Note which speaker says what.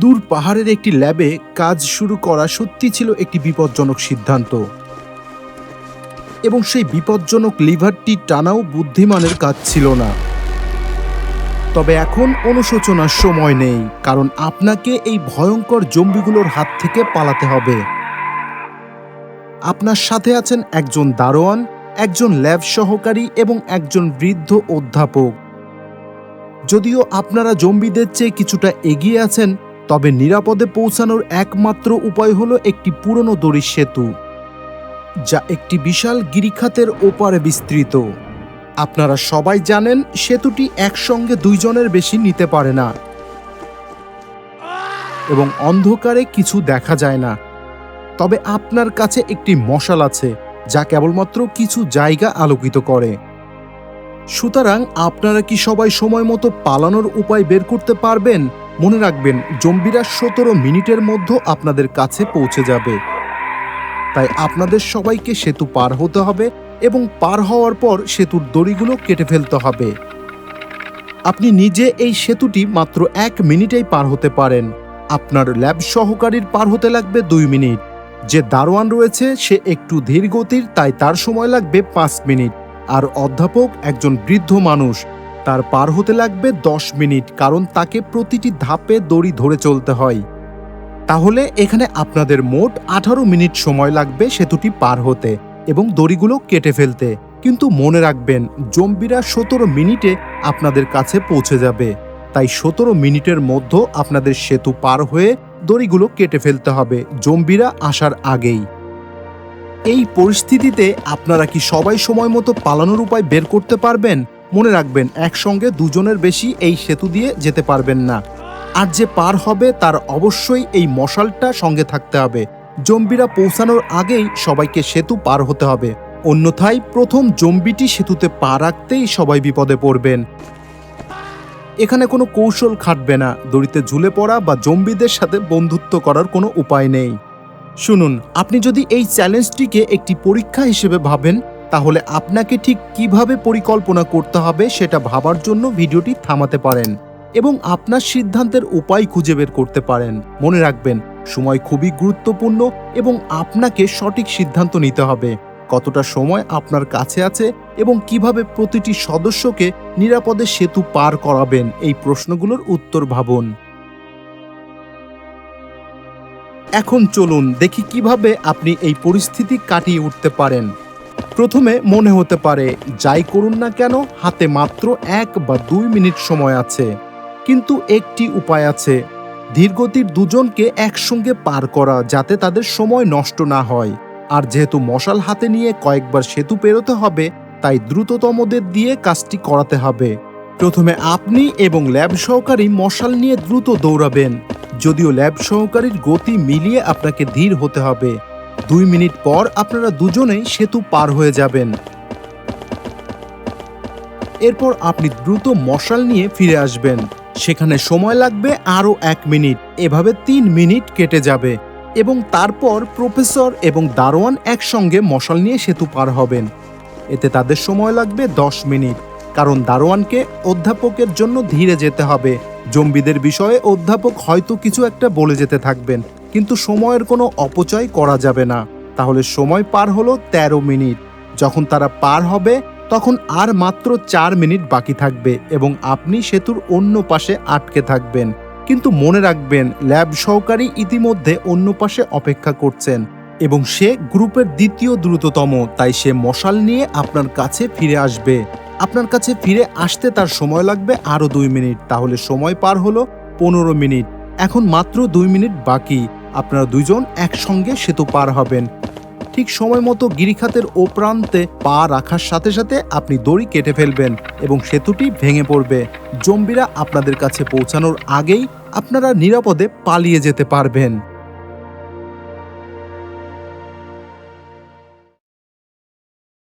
Speaker 1: দূর পাহাড়ের একটি ল্যাবে কাজ শুরু করা সত্যি ছিল একটি বিপজ্জনক সিদ্ধান্ত। এবং সেই বিপজ্জনক লিভারটি টানাও বুদ্ধিমানের কাজ ছিল না। তবে এখন অনুশোচনার সময় নেই, কারণ আপনাকে এই ভয়ঙ্কর জম্বিগুলোর হাত থেকে পালাতে হবে। আপনার সাথে আছেন একজন দারোয়ান, একজন ল্যাব সহকারী এবং একজন বৃদ্ধ অধ্যাপক। যদিও আপনারা জম্বিদের চেয়ে কিছুটা এগিয়ে আছেন তবে নিরাপদে পৌঁছানোর একমাত্র উপায় হলো একটি পুরনো দড়ির সেতু, যা একটি বিশাল গিরিখাতের ওপারে বিস্তৃত। আপনারা সবাই জানেন সেতুটি একসঙ্গে দুইজনের বেশি নিতে পারে না। এবং অন্ধকারে কিছু দেখা যায় না। তবে আপনার কাছে একটি মশাল আছে, যা কেবলমাত্র কিছু জায়গা আলোকিত করে। সুতরাং আপনারা কি সবাই সময় মতো পালানোর উপায় বের করতে পারবেন? মনে রাখবেন, জম্বিরা সতেরো মিনিটের মধ্যে আপনাদের কাছে পৌঁছে যাবে। তাই আপনাদের সবাইকে সেতু পার হতে হবে এবং পার হওয়ার পর সেতুর দড়িগুলো কেটে ফেলতে হবে। আপনি নিজে এই সেতুটি মাত্র এক মিনিটেই পার হতে পারেন। আপনার ল্যাব সহকারীর পার হতে লাগবে দুই মিনিট। যে দারোয়ান রয়েছে, সে একটু ধীর গতির তাই তার সময় লাগবে পাঁচ মিনিট। আর অধ্যাপক একজন বৃদ্ধ মানুষ তার পার হতে লাগবে দশ মিনিট, কারণ তাকে প্রতিটি ধাপে দড়ি ধরে চলতে হয়। তাহলে এখানে আপনাদের মোট আঠারো মিনিট সময় লাগবে সেতুটি পার হতে এবং দড়িগুলো কেটে ফেলতে। কিন্তু মনে রাখবেন, জম্বিরা সতেরো মিনিটে আপনাদের কাছে পৌঁছে যাবে। তাই সতেরো মিনিটের মধ্যে আপনাদের সেতু পার হয়ে দড়িগুলো কেটে ফেলতে হবে, জম্বিরা আসার আগেই। এই পরিস্থিতিতে আপনারা কি সবাই সময় মতো পালানোর উপায় বের করতে পারবেন? মনে রাখবেন, একসঙ্গে দুজনের বেশি এই সেতু দিয়ে যেতে পারবেন না। আর যে পার হবে তার অবশ্যই এই মশালটা সঙ্গে থাকতে হবে। জম্বিরা পৌঁছানোর আগেই সবাইকে সেতু পার হতে হবে। অন্যথায় প্রথম জম্বিটি সেতুতে পা রাখতেই সবাই বিপদে পড়বেন। এখানে কোনো কৌশল খাটবে না। দড়িতে ঝুলে পড়া বা জম্বিদের সাথে বন্ধুত্ব করার কোনো উপায় নেই। শুনুন, আপনি যদি এই চ্যালেঞ্জটিকে একটি পরীক্ষা হিসেবে ভাবেন তাহলে আপনাকে ঠিক কীভাবে পরিকল্পনা করতে হবে সেটা ভাবার জন্য ভিডিওটি থামাতে পারেন এবং আপনার সিদ্ধান্তের উপায় খুঁজে বের করতে পারেন। মনে রাখবেন, সময় খুবই গুরুত্বপূর্ণ এবং আপনাকে সঠিক সিদ্ধান্ত নিতে হবে। কতটা সময় আপনার কাছে আছে এবং কীভাবে প্রতিটি সদস্যকে নিরাপদে সেতু পার করাবেন, এই প্রশ্নগুলোর উত্তর ভাবুন। এখন চলুন দেখি কীভাবে আপনি এই পরিস্থিতি কাটিয়ে উঠতে পারেন। প্রথমে মনে হতে পারে, যাই করুন না কেন, হাতে মাত্র এক বা দুই মিনিট সময় আছে। কিন্তু একটি উপায় আছে, ধীরগতির দুজনকে একসঙ্গে পার করা যাতে তাদের সময় নষ্ট না হয়। আর যেহেতু মশাল হাতে নিয়ে কয়েকবার সেতু পেরোতে হবে, তাই দ্রুততমদের দিয়ে কাজটি করাতে হবে। প্রথমে আপনি এবং ল্যাব সহকারী মশাল নিয়ে দ্রুত দৌড়াবেন, যদিও ল্যাব সহকারীর গতি মিলিয়ে আপনাকে ধীর হতে হবে। দুই মিনিট পর আপনারা দুজনেই সেতু পার হয়ে যাবেন। এরপর আপনি দ্রুত মশাল নিয়ে ফিরে আসবেন। সেখানে সময় লাগবে আরও এক মিনিট। এভাবে তিন মিনিট কেটে যাবে এবং তারপর প্রফেসর এবং দারোয়ান একসঙ্গে মশাল নিয়ে সেতু পার হবেন। এতে তাদের সময় লাগবে দশ মিনিট। কারণ দারোয়ানকে অধ্যাপকের জন্য ধীরে যেতে হবে। জম্বিদের বিষয়ে অধ্যাপক হয়তো কিছু একটা বলে যেতে থাকবেন। কিন্তু সময়ের কোনো অপচয় করা যাবে না। তাহলে সময় পার হলো ১৩ মিনিট। যখন তারা পার হবে, তখন আর মাত্র চার মিনিট বাকি থাকবে এবং আপনি সেতুর অন্য পাশে আটকে থাকবেন। কিন্তু মনে রাখবেন, ল্যাব সহকারী ইতিমধ্যে অন্য পাশে অপেক্ষা করছেন এবং সে গ্রুপের দ্বিতীয় দ্রুততম, তাই সে মশাল নিয়ে আপনার কাছে ফিরে আসবে। আপনার কাছে ফিরে আসতে তার সময় লাগবে আরও দুই মিনিট। তাহলে সময় পার হলো পনেরো মিনিট। এখন মাত্র দুই মিনিট বাকি। আপনারা দুজন একসঙ্গে সেতু পার হবেন। ঠিক সময় মতো গিরিখাতের ও প্রান্তে পা রাখার সাথে সাথে আপনি দড়ি কেটে ফেলবেন এবং সেতুটি ভেঙে পড়বে। জম্বিরা আপনাদের কাছে পৌঁছানোর আগেই আপনারা নিরাপদে পালিয়ে যেতে পারবেন।